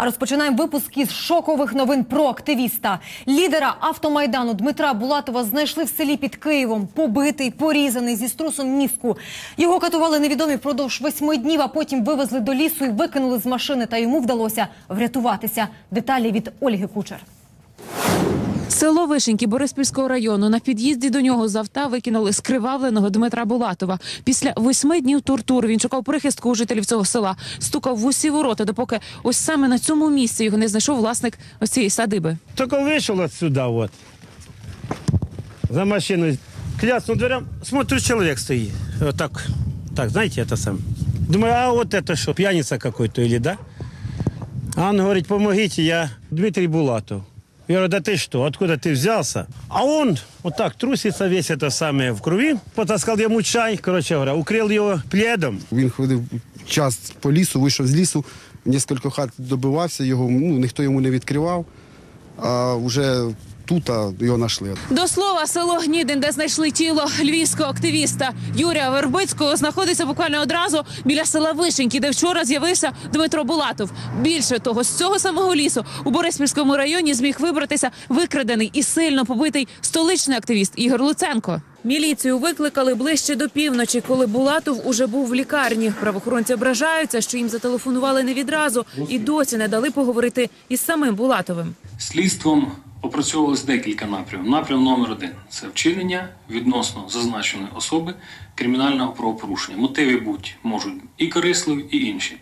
А розпочинаємо випуск із шокових новин про активіста. Лідера автомайдану Дмитра Булатова знайшли в селі під Києвом. Побитий, порізаний зі струсом мізку. Його катували невідомі впродовж восьми днів, а потім вивезли до лісу і викинули з машини. Та йому вдалося врятуватися. Деталі від Ольги Кучер. Село Вишеньки Бориспільського району на під'їзді до нього з авта викинули скривавленого Дмитра Булатова. Після восьми днів тортур він шукав прихистку у жителів цього села, стукав в усі ворота, допоки ось саме на цьому місці його не знайшов власник ось цієї садиби. Только вышел отсюда вот, за машиной, кляцнул дверям, смотрю, человек стоит. Вот так, так, знаете, это сам. Думаю, а вот это что, пьяница какой-то или да? А он говорит, помогите, я Дмитрий Булатов. Я говорю, да ты что, откуда ты взялся? А он вот так трусится весь это самое в крови, потаскал ему чай, короче говоря, укрыл его пледом. Він ходив час по лісу, вийшов з лісу, кілька хат добивався, його ну, ніхто йому не відкривав, а вже тут його знайшли. До слова, село Гнідин, де знайшли тіло львівського активіста Юрія Вербицького, знаходиться буквально одразу біля села Вишеньки, де вчора з'явився Дмитро Булатов. Більше того, з цього самого лісу у Бориспільському районі зміг вибратися викрадений і сильно побитий столичний активіст Ігор Луценко. Міліцію викликали ближче до півночі, коли Булатов уже був в лікарні. Правоохоронці ображаються, що їм зателефонували не відразу і досі не дали поговорити із самим Булатовим. Слідством опрацьовувалось декілька напрямів. Напрям номер один це вчинення відносно зазначеної особи кримінального правопорушення. Мотиви будь можуть і корисливі, і інші.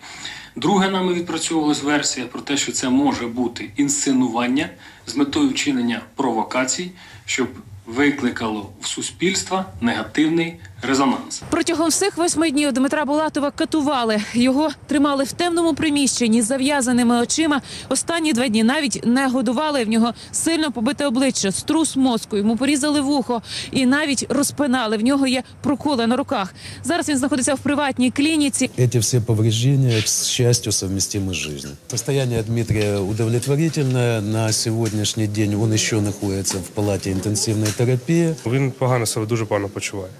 Друге, нами відпрацьовувалась версія про те, що це може бути інсценування з метою вчинення провокацій, щоб викликало в суспільства негативний резонанс. Протягом всіх восьми днів Дмитра Булатова катували. Його тримали в темному приміщенні з зав'язаними очима. Останні два дні навіть не годували. В нього сильно побите обличчя, струс мозку. Йому порізали вухо і навіть розпинали. В нього є проколи на руках. Зараз він знаходиться в приватній клініці. Эти все повреждения, к счастью, совместимы с жизнью. Состояние Дмитрия удовлетворительное. На сегодняшний день он еще находится в палате интенсивной терапии. Він погано себе дуже погано почуває.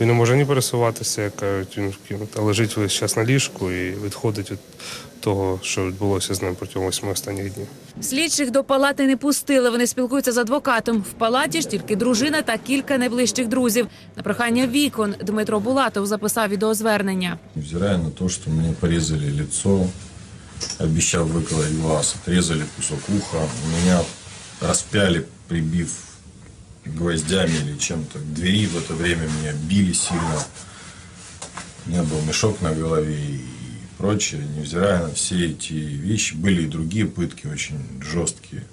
Він не може ні пересуватися, як кажуть, він лежить весь час на ліжку і відходить від того, що відбулося з ним протягом восьми останніх днів. Слідчих до палати не пустили. Вони спілкуються з адвокатом. В палаті ж тільки дружина та кілька найближчих друзів. На прохання вікон Дмитро Булатов записав відеозвернення. Невзирая на то, что мне порезали лицо, обещал выколоть глаз, отрезали кусок уха, меня распяли, прибив гвоздями или чем-то к двери. В это время меня били сильно. У меня был мешок на голове и прочее. Невзирая на все эти вещи, были и другие пытки очень жесткие.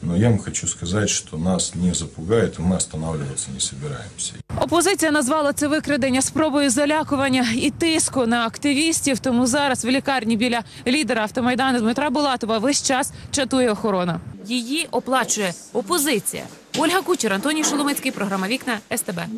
Но я вам хочу сказать, что нас не запугает, и мы останавливаться не собираемся. Опозиція назвала це викрадення спробою залякування і тиску на активістів. Тому зараз в лікарні біля лідера автомайдану Дмитра Булатова весь час чатує охорона. Її оплачує опозиція. Ольга Кучер, Антоній Шоломицький, програма Вікна СТБ.